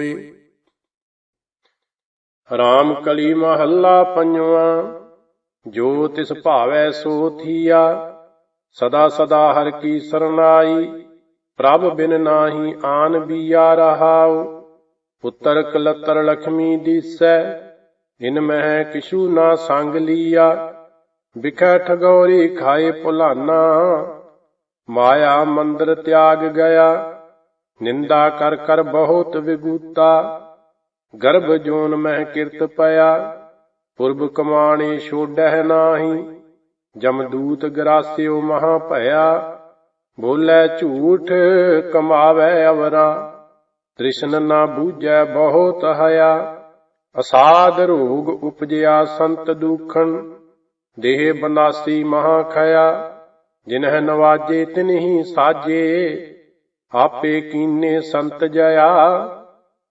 ਸੋਏ ਰਾਮ ਕਲੀ ਮਹੱਲਾ ਪੰਜਵਾਂ, ਜੋ ਤਿਸ ਭਾਵੈ ਸੋ ਥੀਆ, ਸਦਾ ਸਦਾ ਹਰ ਕੀ ਸਰਨਾਈ, ਪ੍ਰਭ ਬਿਨ ਨਾਹੀ ਆਨ ਬੀਆ ਰਹਾਉ, ਪੁੱਤਰ ਕਲਤਰ ਲਖਮੀ ਦੀਸੈ, ਇਨ ਮਹਿ ਕਿਛੂ ਨਾ ਸੰਗ ਲੀਆ, ਵਿਖੈ ਠਗੋਰੀ ਖਾਏ ਭੁਲਾਨਾ, ਮਾਇਆ ਮੰਦਰ ਤਿਆਗ ਗਿਆ। ਨਿੰਦਾ ਕਰ ਕਰ ਬਹੁਤ ਵਿਗੂਤਾ ਗਰਭ ਜੋਨ ਮਹਿ ਕਿਰਤ ਪਿਆ, ਪੁਰਬ ਕਮਾਣੇ ਛੋੜਹਿ ਨਾਹੀ ਜਮਦੂਤ ਗਰਾਸਿਓ ਮਹਾ ਭਇਆ, ਬੋਲੇ ਝੂਠ ਕਮਾਵੇ ਅਵਰਾ, ਤ੍ਰਿਸ਼ਨ ਨਾ ਬੂਝੈ ਬਹੁਤ ਹਇਆ, ਅਸਾਧ ਰੋਗ ਉਪਜਿਆ ਸੰਤ ਦੁਖਣ, ਦੇਹ ਬਨਾਸੀ ਮਹਾ ਖਇਆ, ਜਿਨਹਿ ਨਵਾਜੇ ਤਿਨਹੀ ਸਾਜੇ ਆਪੇ ਕੀਨੇ ਸੰਤ ਜਇਆ,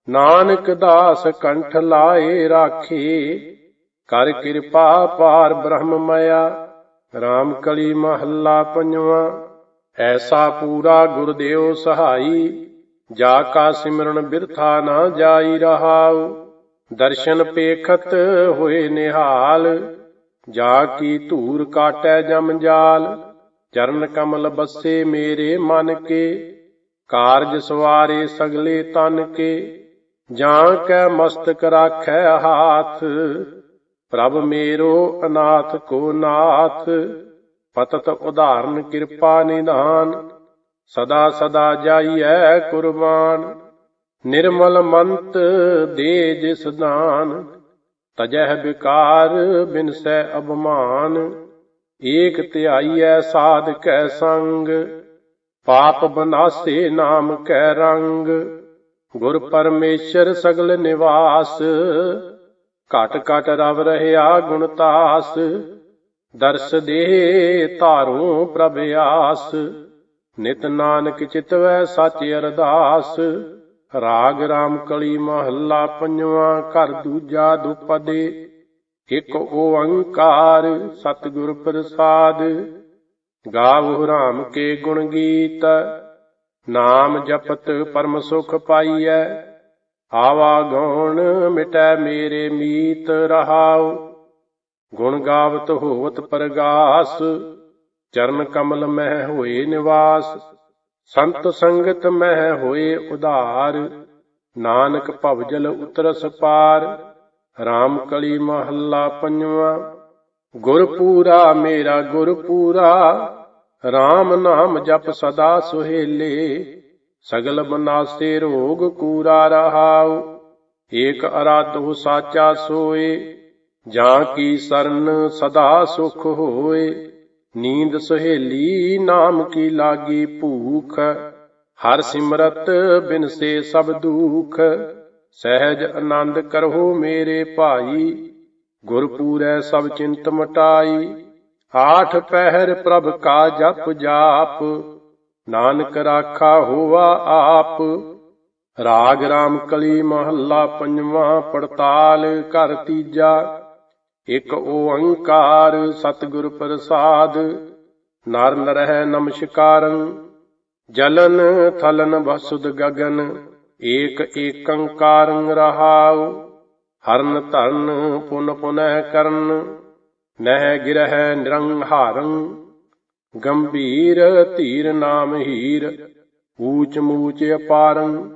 ਨਾਨਕ ਦਾਸ ਕੰਠ ਲਾਏ ਰਾਖੇ। ਕਰ ਕਿਰਪਾ ਪਾਰ ਬ੍ਰਹਮ ਮਇਆ RAM ਕਲੀ ਮਹੱਲਾ ਪੰਜਵਾਂ। ਐਸਾ ਪੂਰਾ ਗੁਰਦੇਵ ਸਹਾਈ, ਜਾ ਕਾ ਸਿਮਰਨ ਬਿਰਥਾ ਨਾ ਜਾਈ ਰਹਾਉ। ਦਰਸ਼ਨ ਪੇਖਤ ਹੋਏ ਨਿਹਾਲ, ਜਾ ਕੀ ਧੂਰ ਕਾਟੈ ਜਮ ਜਾਲ। ਚਰਨ ਕਮਲ ਬੱਸੇ ਮੇਰੇ ਮਨ ਕੇ। ਕਾਰਜ ਸਵਾਰੇ ਸਗਲੇ ਤਨ ਕੇ ਜਾਂ ਕੈ ਮਸਤਕ ਰਾਖੈ ਹਾਥ। ਪ੍ਰਭ ਮੇਰੋ ਅਨਾਥ ਕੋ ਨਾਥ, ਪਤਤ ਉਧਾਰਨ ਕਿਰਪਾ ਨਿਧਾਨ। ਸਦਾ ਸਦਾ ਜਾਈਐ ਕੁਰਬਾਨ, ਨਿਰਮਲ ਮੰਤ ਦੇ ਜਿਸ ਦਾਨ। ਤਜਹਿ ਵਿਕਾਰ ਬਿਨਸੈ ਅਭਮਾਨ, ਏਕ ਧਿਆਈਐ ਸਾਧ ਕੈ ਸੰਗ। ਪਾਪ ਬਨਾਸੇ ਨਾਮ ਕੈ ਰੰਗ, ਗੁਰ ਪਰਮੇਸ਼ਰ ਸਗਲ ਨਿਵਾਸ। ਘਟ ਘਟ ਰਵ ਰਹਿਆ ਗੁਣਤਾਸ ਦਰਸ ਦੇ ਧਾਰੂ ਪ੍ਰਭ ਆਸ। ਨਿਤ ਨਾਨਕ ਚਿਤਵੈ ਸਚ ਅਰਦਾਸ, ਰਾਗ ਰਾਮ ਕਲੀ ਮਹੱਲਾ ਪੰਜਵਾਂ, ਘਰ ਦੂਜਾ ਦੁਪਦੇ। ਇਕ ਓੰਕਾਰ ਸਤਿਗੁਰ ਪ੍ਰਸਾਦ ਗਾਵਹੁ ਰਾਮ ਕੇ ਗੁਣ ਗੀਤ, ਨਾਮ ਜਪਤ ਪਰਮ ਸੁਖ ਪਾਈਐ। ਆਵਾ ਗਉਣ ਮਿਟੈ ਮੇਰੇ ਮੀਤ ਰਹਾਉ। ਗੁਣ ਗਾਵਤ ਹੋਵਤ ਪਰਗਾਸ, ਚਰਨ ਕਮਲ ਮਹਿ ਹੋਏ ਨਿਵਾਸ। ਸੰਤ ਸੰਗਤ ਮਹਿ ਹੋਏ ਉਧਾਰ, ਨਾਨਕ ਭਵਜਲ ਉਤਰਸ ਪਾਰ। RAM ਕਲੀ ਮਹੱਲਾ ਪੰਜਵਾਂ। ਗੁਰਪੂਰਾ ਮੇਰਾ ਗੁਰਪੂਰਾ RAM ਨਾਮ ਜਪ ਸਦਾ ਸੁਹੇਲੇ, ਸਗਲ ਬਨਾਸੇ ਰੋਗ ਕੂਰਾ ਰਹਾਉ, ਏਕ ਅਰਾਧੋ ਸਾਚਾ ਸੋਏ, ਜਾਂ ਕੀ ਸਰਨ ਸਦਾ ਸੁਖ ਹੋਏ, ਨੀਂਦ ਸੁਹੇਲੀ ਨਾਮ ਕੀ ਲਾਗੀ ਭੂਖ, ਹਰ ਸਿਮਰਤ ਬਿਨ ਸੇ ਸਭ ਦੁਖ, ਸਹਿਜ ਆਨੰਦ ਕਰੋ ਮੇਰੇ ਭਾਈ ਗੁਰਪੂਰੈ ਸਭ ਚਿੰਤ ਮਟਾਈ, ਆਠ ਪਹਿਰ ਪ੍ਰਭ ਕਾ ਜਪ ਜਾਪ, ਨਾਨਕ ਰਾਖਾ ਹੋਵਾ ਆਪ। ਰਾਗ ਰਾਮ ਕਲੀ ਮਹੱਲਾ ਪੰਜਵਾਂ ਪੜਤਾਲ ਘਰ ਤੀਜਾ, ਇਕ ਓੰਕਾਰ ਸਤਿਗੁਰ ਪ੍ਰਸਾਦ। ਨਰ ਨਰਹਿ ਨਮਸਕਾਰੰ, ਜਲਨ ਥਲਨ ਵਸੁਦ ਗਗਨ, ਏਕ ਏਕੰਕਾਰੰ ਰਹਾਉ। ਹਰਨ ਧਰਨ ਪੁਨ ਪੁਨਹਿ ਕਰਨ, ਨਹਿ ਗਿਰਹਿ ਨਿਰੰਹਾਰੰ, ਗੰਭੀਰ ਧੀਰ ਨਾਮ ਹੀਰ, ਊਚ ਮੂਚ ਅਪਾਰੰ,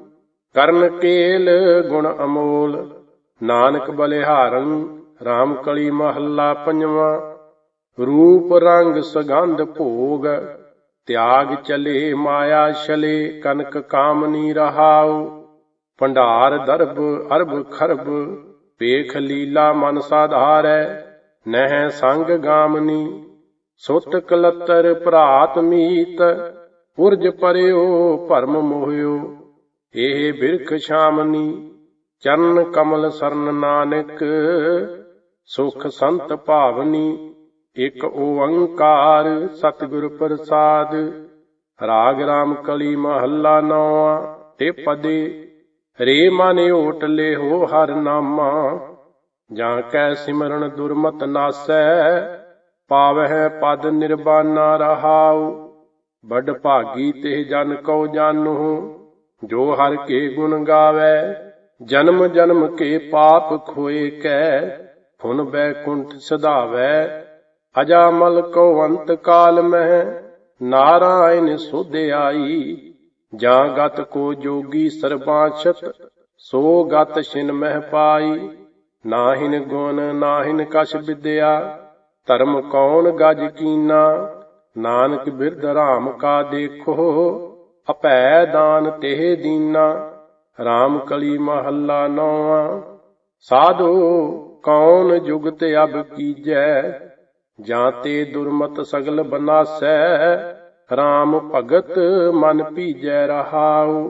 ਕਰਨ ਕੇਲ ਗੁਣ ਅਮੋਲ, ਨਾਨਕ ਬਲਿਹਾਰੰ RAM ਕਲੀ ਮਹੱਲਾ ਪੰਜਵਾਂ, ਰੂਪ ਰੰਗ ਸਗੰਧ ਭੋਗ, ਤਿਆਗ ਚਲੇ ਮਾਇਆ ਛਲੇ, ਕਨਕ ਕਾਮਨੀ ਰਹਾਉ, ਭੰਡਾਰ ਦਰਬ ਅਰਬ ਖਰਬ ਪੇਖ ਲੀਲਾ ਮਨ ਸਾਧਾਰੈ, ਨਹਿ ਸੰਗ ਗਾਮਨੀ। ਸੁਤ ਕਲਤਰ ਭਰਾਤ ਮੀਤ, ਪੁਰਜ ਪਰਿਓ ਭਰਮ ਮੋਹਿਓ। ਇਹ ਬਿਰਖ ਸ਼ਾਮਨੀ, ਚਰਨ ਕਮਲ ਸਰਨ ਨਾਨਕ। ਸੁਖ ਸੰਤ ਭਾਵਨੀ, ਇਕ ਓੰਕਾਰ ਸਤਿਗੁਰ ਪ੍ਰਸਾਦ। ਰਾਗ ਰਾਮ ਕਲੀ ਮਹੱਲਾ ਨੌਵਾਂ, ਤੇ ਪਦੇ ਰੇ ਮਨ ਓਟ ਹੋ ਹਰ ਨਾਮਾ, ਜਾਂ ਕੈ ਸਿਮਰਨ ਦੁਰਮਤ ਨਾਸੈ, ਪਾਵਹਿ ਪਦ ਨਿਰਬਾਨਾ ਰਹਾਉ ਬੜ ਭਾਗੀ ਤੇ ਜਨ ਕਉ ਜਾਨੂ, ਜੋ ਹਰ ਕੇ ਗੁਣ ਗਾਵੇ, ਜਨਮ ਜਨਮ ਕੇ ਪਾਪ ਖੋਏ ਕੈ, ਫੁਨ ਬੈਕੁੰਠ ਸਦਾਵੈ ਅਜਾਮਲ ਕੋ ਅੰਤ ਕਾਲ ਮਹਿ, ਨਾਰਾਇਣ ਸੁਧ ਆਈ ਜਾਂ ਗਤ ਕੋ ਜੋਗੀ ਸਰਬਾਛਤ ਸੋ ਗਤ ਛਿਨ ਮਹਿ ਪਾਈ, ਨਾਹਿਨ ਗੁਣ, ਨਾਹਿਨ ਕਛ ਵਿਦਿਆ, ਧਰਮ ਕੌਣ ਗਜ ਕੀਨਾ, ਨਾਨਕ ਬਿਰਧ ਰਾਮ ਕਾ ਦੇਖੋ, ਅਪੈ ਦਾਨ ਤੇ ਦੀਨਾ RAM ਕਲੀ ਮਹੱਲਾ ਨੌਵਾਂ, ਸਾਧੋ ਕੌਣ ਜੁਗਤ ਅਬ ਕੀਜੈ, ਜਾਂ ਤੇ ਦੁਰਮਤ ਸਗਲ ਬਨਾਸੈ RAM ਭਗਤ ਮਨ ਭੀਜੈ ਰਹਾਉ,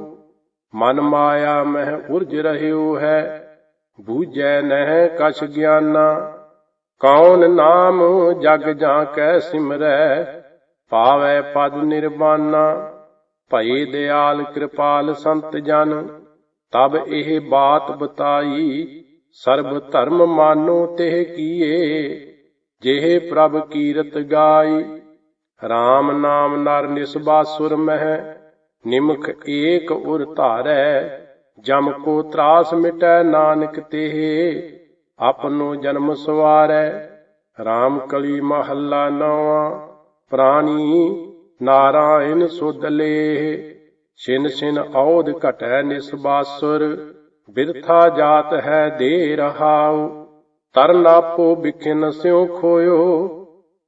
ਮਨ ਮਾਇਆ ਮਹਿ ਉਰਜ ਰਹਿਓ ਹੈ, ਬੂਝੈ ਨਹਿ ਕਛ ਗਿਆਨਾ, ਕੌਣ ਨਾਮ ਜਗ ਜਾਂ ਕੈ ਸਿਮਰੈ, ਪਾਵੈ ਪਦ ਨਿਰਵਾਨਾ ਭਈ ਦਿਆਲ ਕਿਰਪਾਲ ਸੰਤ ਜਨ, ਤਬ ਇਹ ਬਾਤ ਬਤਾਈ, ਸਰਬ ਧਰਮ ਮਾਨੋ ਤੇ ਕੀਏ, ਜਿਹੇ ਪ੍ਰਭ ਕੀਰਤ ਗਾਈ। RAM ਨਾਮ ਨਰ ਨਿਸਬਾਸੁਰ ਮਹਿ, ਨਿਮਖ ਏਕ ਉਰ ਧਾਰੈ, ਜਮ ਕੋ ਤਰਾਸ ਮਿਟੈ ਨਾਨਕ ਤੇ ਆਪਨੋ ਜਨਮ ਸਵਾਰੈ RAM ਕਲੀ ਮਹੱਲਾ ਨੌਵਾਂ, ਪ੍ਰਾਣੀ ਨਾਰਾਇਣ ਸੁਧ ਲੇਹ, ਛਿਨ ਛਿਨ ਔਦ ਘਟੈ ਨਿਸਬਾਸੁਰ ਬਿਰਥਾ ਜਾਤ ਹੈ ਦੇ ਰਹਾਉ, ਤਰਨ ਆਪੋ ਬਿਖਿਨ ਸਿਉ ਖੋਇਓ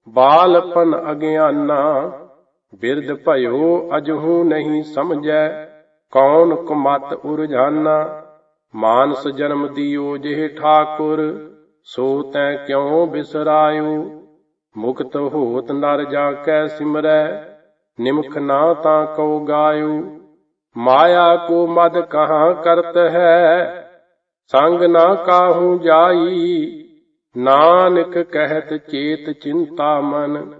ਬਾਲਪਨ ਅਗਿਆਨਾ, ਬਿਰਧ ਭਇਓ ਅਜਹੂ ਨਹੀਂ ਸਮਝੈ, ਕੌਣ ਕੁਮਤ ਉਰਝਾਨਾ? ਮਾਨਸ ਜਨਮ ਦਿਓ ਜਿਹ ਠਾਕੁਰ, ਸੋ ਤੈ ਕਿਉ ਬਿਸਰਾਇਓ? ਮੁਕਤ ਹੋਤ ਨਰ ਜਾ ਕੈ ਸਿਮਰੈ, ਨਿਮਖ ਨਾ ਤਾਂ ਕਉ ਗਾਇਓ। ਮਾਇਆ ਕੋ ਮਦ ਕਹਾਂ ਕਰਤ ਹੈ, ਸੰਗ ਨਾ ਕਾਹੂ ਜਾਈ? ਨਾਨਕ ਕਹਿਤ ਚੇਤ ਚਿੰਤਾ ਮਨ,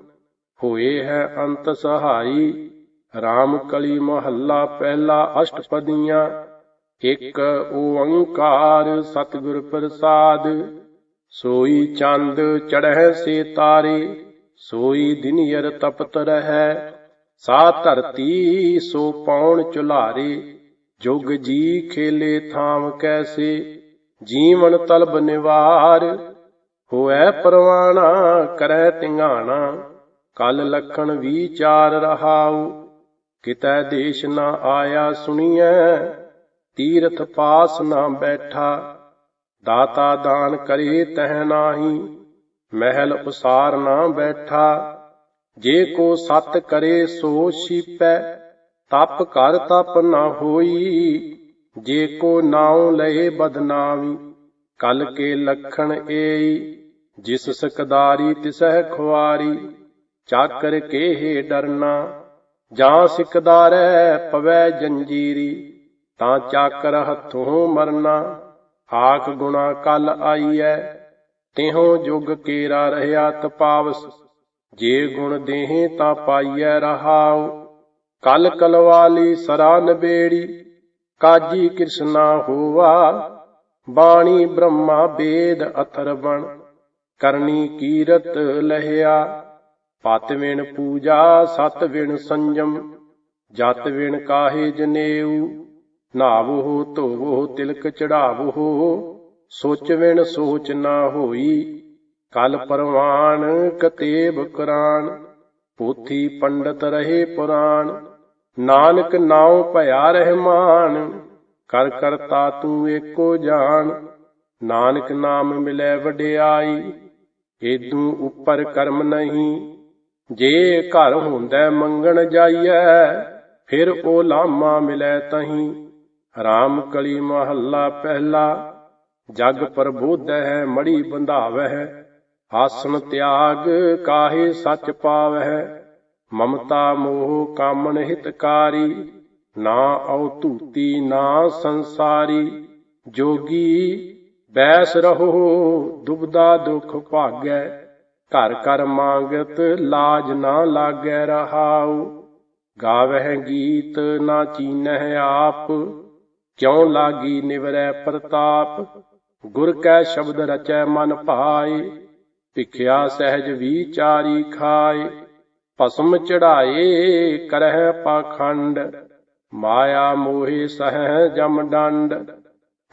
ਹੋਏ ਹੈ ਅੰਤ ਸਹਾਈ। RAM ਕਲੀ ਮਹੱਲਾ ਪਹਿਲਾ ਅਸ਼ਟਪਦੀਆਂ, ਇਕ ਓੰਕਾਰ ਸਤਿਗੁਰ ਪ੍ਰਸਾਦ। ਸੋਈ ਚੰਦ ਚੜ੍ਹੈ ਸੇ ਤਾਰੇ, ਸੋਈ ਦਿਨਯਰ ਤਪਤ ਰਹੈ। ਸਾ ਧਰਤੀ ਸੋ ਪੌਣ ਚੁਲਾਰੇ, ਜੁਗ ਜੀ ਖੇਲੇ ਥਾਮ ਕੈਸੇ। ਜੀਵਨ ਤਲਬ ਨਿਵਾਰ ਹੋਐ ਪਰਵਾਣਾ, ਕਰੈ ਟਿੰਗਾਣਾ ਕਲ ਲਖਣ ਵਿਚਾਰ ਰਹਾਉ। ਕਿਤੈ ਦੇਸ਼ ਨਾ ਆਇਆ ਸੁਣੀਐ, ਤੀਰਥ ਪਾਸ ਨਾ ਬੈਠਾ। ਦਾਤਾ ਦਾਨ ਕਰੇ ਤਹ ਨਾਹੀ, ਮਹਿਲ ਉਸਾਰ ਨਾ ਬੈਠਾ। ਜੇ ਕੋ ਸਤ ਕਰੇ ਸੋ ਛੀਪੈ, ਤਪ ਕਰ ਤਪ ਨਾ ਹੋਈ। ਜੇ ਕੋ ਨਾਉ ਲਏ ਬਦਨਾਵੀ ਕਲ ਕੇ ਲਖਣ ਏਈ, ਜਿਸ ਸਕਦਾਰੀ ਤਿਸਹਿ ਖੁਆਰੀ, ਚਾਕਰ ਕੇਹੇ ਡਰਨਾ, ਜਾਂ ਸਿਕਦਾਰੈ ਪਵੈ ਜੰਜੀਰੀ, ਤਾਂ ਚਾਕਰ ਹੱਥੋਂ ਮਰਨਾ, ਆਖ ਗੁਣਾ ਕਲ ਆਈਐ, ਤਿਹੋ ਜੁਗ ਕੇਰਾ ਰਹਿਆ ਤਪਾਵਸ, ਜੇ ਗੁਣ ਦੇਹੇ ਤਾਂ ਪਾਈਐ ਰਹਾਉ, ਕਲ ਕਲਵਾਲੀ ਸਰਾ ਨਬੇੜੀ, ਕਾਜੀ ਕ੍ਰਿਸ਼ਨਾ ਹੋਵਾ ਬਾਣੀ ਬ੍ਰਹਮਾ ਵੇਦ ਅਥਰ ਬਣ, ਕਰਨੀ ਕੀਰਤ ਲਹਿਆ। ਪਤ ਵਿਣ ਪੂਜਾ, ਸਤ ਵਿਣ ਸੰਜਮ, ਜਤ ਵਿਣ ਕਾਹੇ ਜਨੇਊ। ਨਾਵੋ ਧੋਵੋ ਤਿਲਕ ਚੜਾਵੋ ਸੋਚ ਵਿਣ ਸੋਚ ਨਾ ਹੋਈ। ਕਲ ਪਰਵਾਨ ਕਤੇਬ ਕੁਰਾਨ, ਪੋਥੀ ਪੰਡਤ ਰਹੇ ਪੁਰਾਣ ਨਾਨਕ ਨਾਉ ਭਇਆ ਰਹਿਮਾਨ ਕਰ ਕਰਤਾ ਤੂੰ ਏਕੋ ਜਾਣ ਨਾਨਕ ਨਾਮ ਮਿਲੇ ਵਡਿਆਈ, ਏਦੂ ਉੱਪਰ ਕਰਮ ਨਹੀਂ। ਜੇ ਘਰ ਹੁੰਦਾ ਮੰਗਣ ਜਾਈਐ, ਫਿਰ ਉਹ ਲਾਮਾ ਮਿਲੇ ਤਹੀਂ। ਰਾਮ ਕਲੀ ਮਹੱਲਾ ਪਹਿਲਾ, ਜਗ ਪ੍ਰਬੋਧੈ ਮੜੀ ਬੰਧਾਵਹਿ। ਆਸਨ ਤਿਆਗ ਕਾਹੇ ਸੱਚ ਪਾਵਹਿ, ਮਮਤਾ ਮੋਹ ਕਾਮਣ ਹਿਤਕਾਰੀ। ਨਾ ਔ ਧੂਤੀ, ਨਾ ਸੰਸਾਰੀ। ਜੋਗੀ ਬੈਸ ਰਹੋ, ਦੁਬਦਾ ਦੁਖ ਭਾਗੈ। ਘਰ ਘਰ ਮੰਗਤ, ਲਾਜ ਨਾ ਲਾਗੈ ਰਹਾਉ। ਗਾਵਹਿ ਗੀਤ ਨਾ ਚੀਨਹਿ ਆਪ। ਕਿਉ ਲਾਗੀ ਨਿਵਰੈ ਪ੍ਰਤਾਪ? ਗੁਰ ਕੈ ਸ਼ਬਦ ਰਚੈ ਮਨ ਭਾਏ। ਭਿਖਿਆ ਸਹਿਜ ਵਿਚਾਰੀ ਖਾਏ। ਭਸਮ ਚੜਾਏ ਕਰਹਿ ਪਾਖੰਡ। ਮਾਇਆ ਮੋਹਿ ਸਹਿ ਜਮ ਡੰਡ,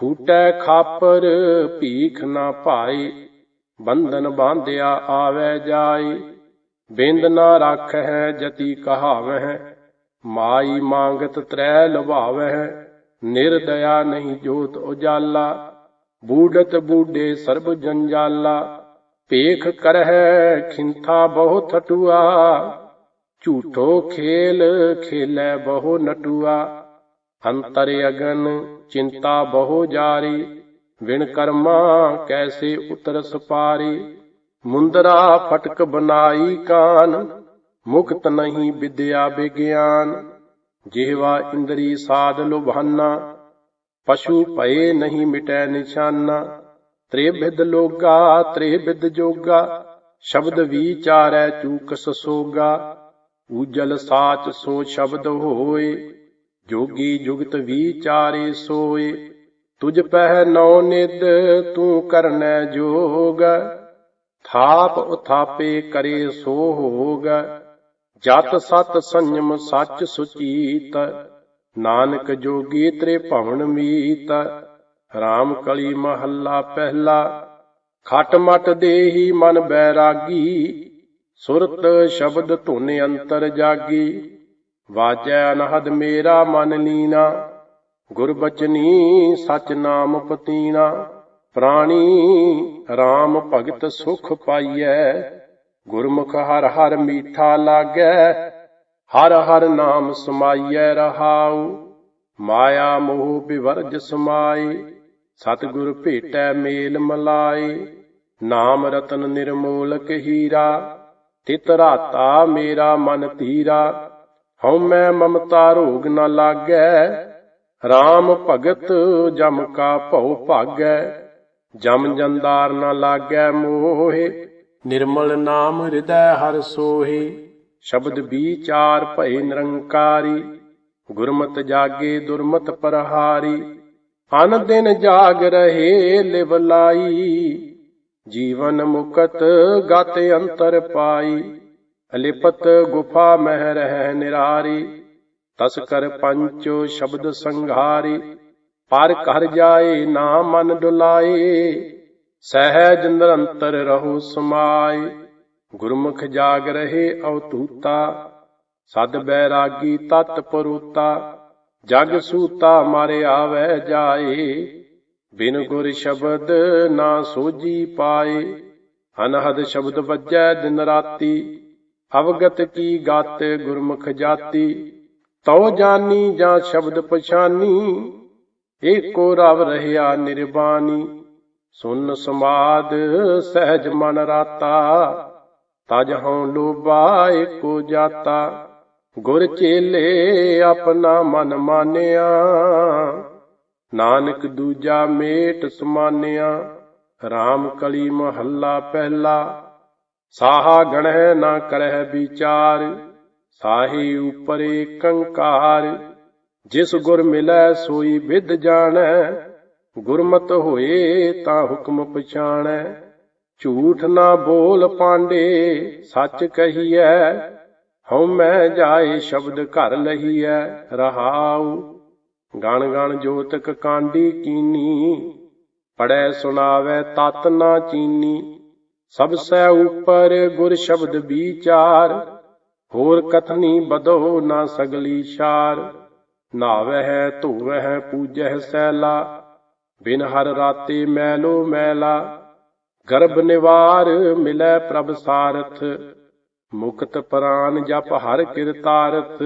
ਫੂਟੈ ਖਾਪਰ ਭੀਖ ਨਾ ਭਾਈ ਬੰਧਨ ਬਾਂਧਿਆ ਆਵੈ ਜਾਈ ਬਿੰਦ ਨਾ ਰੱਖੈ ਜਤੀ ਕਹਾਵਹਿ, ਮਾਈ ਮੰਗਤ ਤ੍ਰੈ ਲਵਾਵਹਿ, ਨਿਰਦਇਆ ਨਹੀਂ ਜੋਤ ਉਜਾਲਾ ਬੂਡਤ ਬੂਡੇ ਸਰਬ ਜੰਜਾਲਾ, ਭੇਖ ਕਰਹਿ ਖਿੰਥਾ ਬਹੁ ਥਟੂਆ। ਝੂਠੋ ਖੇਲ ਖੇਲੈ ਬਹੁ ਨਟੂਆ। ਅੰਤਰ ਅਗਨ ਚਿੰਤਾ ਬਹੁ ਜਾਰੀ। ਵਿਣ ਕਰਮਾ ਕੈਸੇ ਉਤਰ ਸਪਾਰੀ। ਮੁੰਦਰਾ ਫਟਕ ਬਨਾਈ ਕਾਨ, ਮੁਕਤ ਨਹੀਂ ਵਿਦਿਆ ਵਿਗਿਆਨ ਜਿਹਵਾ ਇੰਦਰੀ ਸਾਧ ਲੁਭਾਨਾ, ਪਸ਼ੂ ਭਏ ਨਹੀਂ ਮਿਟੈ ਨਿਸ਼ਾਨਾ। ਤ੍ਰਿਭਿਦ ਲੋਗਾ, ਤ੍ਰਿਭਿਦ ਜੋਗਾ, ਸ਼ਬਦ ਵਿਚਾਰੈ ਚੂਕ ਸਸੋਗਾ ਉਜਲ ਸਾਚ ਸੋ ਸ਼ਬਦ ਹੋਏ, ਜੋਗੀ ਜੁਗਤ ਵਿਚਾਰੇ ਸੋਏ। ਤੁਝ ਪਹਿ ਨੌ ਨਿਦ ਤੂੰ ਕਰਨੈ ਜੋਗ, ਥਾਪ ਉਥਾਪੇ ਕਰੇ ਸੋ ਹੋਗ। ਜਤ ਸਤ ਸੰਜਮ ਸੱਚ ਸੁਚੀਤ, ਨਾਨਕ ਜੋਗੀ ਤ੍ਰੇ ਭਵਨ ਮੀਤ। ਰਾਮ ਕਲੀ ਮਹੱਲਾ ਪਹਿਲਾ, ਖਟ ਮਟ ਦੇਹੀ ਮਨ ਬੈਰਾਗੀ ਸੁਰਤ ਸ਼ਬਦ ਧੁਨ ਅੰਤਰ ਜਾਗੀ, ਵਾਚੈ ਅਨਹਦ ਮੇਰਾ ਮਨ ਲੀਨਾ ਗੁਰਬਚਨੀ ਸਚ ਨਾਮ ਪਤੀਨਾ, ਪ੍ਰਾਣੀ RAM ਭਗਤ ਸੁਖ ਪਾਈਐ, ਗੁਰਮੁਖ ਹਰ ਹਰ ਮੀਠਾ ਲਾਗੈ, ਹਰ ਹਰ ਨਾਮ ਸਮਾਈਐ ਰਹਾਉ, ਮਾਇਆ ਮੋਹ ਬਿਵਰਜ ਸਮਾਏ, ਸਤਿਗੁਰ ਭੇਟੈ ਮੇਲ ਮਲਾਏ, ਨਾਮ ਰਤਨ ਨਿਰਮੋਲਕ ਹੀਰਾ ਤਿਤ ਰਾਤਾ ਮੇਰਾ ਮਨ ਧੀਰਾ ਹਉ ਮੈਂ ਮਮਤਾ ਰੋਗ ਨ ਲਾਗੈ। RAM ਭਗਤ ਜਮ ਕਾ ਭਉ ਭਾਗੈ, ਜਮ ਜੰਦਾਰ ਨ ਲਾਗੈ ਮੋਹਿ। ਨਿਰਮਲ ਨਾਮ ਹਿਰਦੈ ਹਰ ਸੋਹੇ, ਸ਼ਬਦ ਵਿਚਾਰ ਭਏ ਨਿਰੰਕਾਰੀ। ਗੁਰਮਤ ਜਾਗੇ ਦੁਰਮਤ ਪਰਹਾਰੀ, ਅਨ ਦਿਨ ਜਾਗ ਰਹੇ ਲਿਵ ਲਾਈ। ਜੀਵਨ ਮੁਕਤ ਗਤ ਅੰਤਰ ਪਾਈ, ਅਲਿਪਤ ਗੁਫਾ ਮਹਿ ਰਹਿ ਨਿਰਾਰੀ, ਤਸ ਕਰ ਪੰਚੋ ਸ਼ਬਦ ਸੰਘਾਰੀ, ਪਰ ਘਰ ਜਾਏ ਨਾ ਮਨ ਡੁਲਾਏ, ਸਹਿਜ ਨਿਰੰਤਰ ਰਹੋ ਸਮਾਏ, ਗੁਰਮੁਖ ਜਾਗ ਰਹੇ ਅਵਤੂਤਾ ਸਦ ਬੈਰਾਗੀ ਤਤ ਪਰੂਤਾ, ਜਗ ਸੂਤਾ ਮਾਰੇ ਆਵੈ ਜਾਏ। ਬਿਨ ਗੁਰ ਸ਼ਬਦ ਨਾ ਸੋਜੀ ਪਾਏ, ਅਨਹਦ ਸ਼ਬਦ ਵੱਜੈ ਦਿਨ ਰਾਤੀ, ਅਵਗਤ ਕੀ ਗਤ ਗੁਰਮੁਖ ਜਾਤੀ, ਤਉ ਜਾਨੀ ਜਾਂ ਸ਼ਬਦ ਪਛਾਨੀ, ਏਕੋ ਰਵ ਰਹਿਆ ਨਿਰਬਾਨੀ, ਸੁਨ ਸਮਾਦ ਸਹਿਜ ਮਨ ਰਾਤਾ, ਤਜ ਹਉ ਲੋਬਾ ਏਕੋ ਜਾਤਾ, ਗੁਰ ਚੇਲੇ ਆਪਣਾ ਮਨ ਮਾਨਿਆ। ਨਾਨਕ ਦੂਜਾ ਮੇਟ ਸਮਾਨਿਆ RAM ਕਲੀ ਮਹੱਲਾ ਪਹਿਲਾ। ਸਾਹਾ ਗਣਹਿ ਨਾ ਕਰਹਿ ਵਿਚਾਰ, ਸਾਹੀ ਉਪਰੇ ਕੰਕਾਰ। ਜਿਸ ਗੁਰ ਮਿਲੈ ਸੋਈ ਵਿਦ ਜਾਣੈ, ਗੁਰਮਤ ਹੋਏ ਤਾਂ ਹੁਕਮ ਪਛਾਣੈ। ਝੂਠ ਨਾ ਬੋਲ ਪਾਂਡੇ, ਸੱਚ ਕਹੀਐ, ਹਉ ਮੈਂ ਜਾਏ ਸ਼ਬਦ ਘਰ ਲਹੀਐ, ਰਹਾਉ। ਗਣ ਗਣ ਜੋਤਕ ਕਾਂਡੀ ਕੀਨੀ, ਪੜੈ ਸੁਣਾਵੇ ਤਤ ਨਾ ਚੀਨੀ। ਸਭ ਸੈ ਉਪਰ ਗੁਰ ਸ਼ਬਦ ਵਿਚਾਰ, ਹੋਰ ਕਥਨੀ ਬਦੋ ਨਾ ਸਗਲੀ ਸ਼ਾਰ। ਨਾਵਹਿ ਧੋਵਹਿ ਪੂਜਹਿ ਸੈਲਾ, ਬਿਨ ਹਰ ਰਾਤੇ ਮੈਲੋ ਮੈਲਾ। ਗਰਭ ਨਿਵਾਰ ਮਿਲੈ ਪ੍ਰਭ ਸਾਰਥ, ਮੁਕਤ ਪ੍ਰਾਨ ਜਪ ਹਰ ਕਿਰਤਾਰਥ।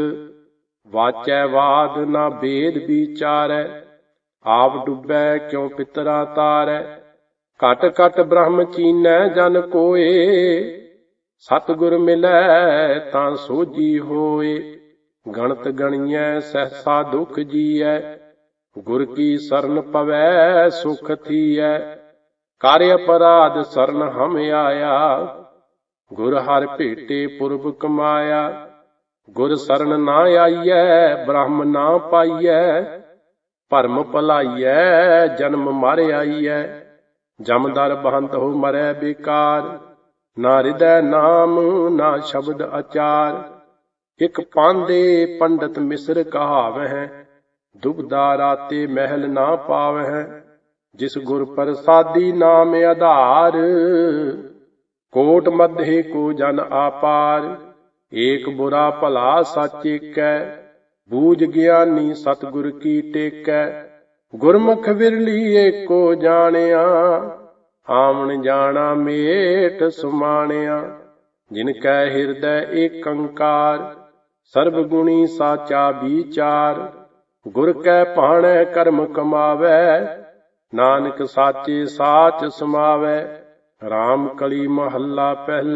ਵਾਚੈ ਵਾਦ ਨਾ ਬੇਦ ਵਿਚਾਰੈ, ਆਪ ਡੁੱਬੈ ਕਿਉ ਪਿਤਰਾ ਤਾਰੈ? ਘਟ ਘਟ ਬ੍ਰਹਮ ਚੀਨੈ ਜਨ ਕੋਏ, ਸਤਿਗੁਰ ਮਿਲੈ ਤਾਂ ਸੋਜੀ ਹੋਏ। ਗਣਤ ਗਣੀਐ, ਸਹਸਾ ਦੁਖ ਜੀਐ, ਗੁਰ ਕੀ ਸਰਨ ਪਵੈ, ਸੁਖ ਥੀਐ। ਕਰ ਅਪਰਾਧ ਸਰਨ ਹਮ ਆਇਆ, ਗੁਰ ਹਰ ਭੇਟੇ ਪੁਰਬ ਕਮਾਇਆ। ਗੁਰ ਸਰਨ ਨਾ ਆਈਐ, ਬ੍ਰਹਮ ਨਾ ਪਾਈਐ, ਭਰਮ ਭਲਾਈਐ, ਜਨਮ ਮਰ ਆਈਐ। ਜਮਦਰ ਬਹੰਤ ਹੋ ਮਰੈ ਬੇਕਾਰ, ਨਾ ਹਿਰਦੈ ਨਾਮ, ਨਾ ਸ਼ਬਦ ਆਚਾਰ ਇਕ ਪਾਂਦੇ ਪੰਡਤ ਮਿਸਰ ਕਹਾਵਹਿ, ਦੁਬਦਾ ਰਾਤੇ ਮਹਿਲ ਨਾ ਪਾਵਹਿ। ਜਿਸ ਗੁਰ ਪ੍ਰਸਾਦੀ ਨਾਮ ਆਧਾਰ, ਕੋਟ ਮਧੇ ਕੋ ਜਨ ਆਪਾਰ। ਏਕ ਬੁਰਾ ਭਲਾ ਸਚ ਏਕੈ, ਬੂਝ ਗਿਆਨੀ ਸਤਿਗੁਰ ਕੀ ਟੇਕੈ। ਗੁਰਮੁਖ ਵਿਰਲੀ ਏਕੋ ਜਾਣਿਆ, ਆਵਣ ਜਾਣਾ ਮੇਟ ਸੁਮਾਣਿਆ। ਜਿਨ ਕੈ ਹਿਰਦੈ ਏਕੰਕਾਰ ਸਰਬ ਗੁਣੀ ਸਾਚਾ ਵਿਚਾਰ। ਗੁਰ ਕੈ ਭਾਣੈ ਕਰਮ ਕਮਾਵੈ, ਨਾਨਕ ਸਾਚੇ ਸਾਚ ਸਮਾਵੈ। RAM ਕਲੀ ਮਹੱਲਾ ਪਹਿਲਾ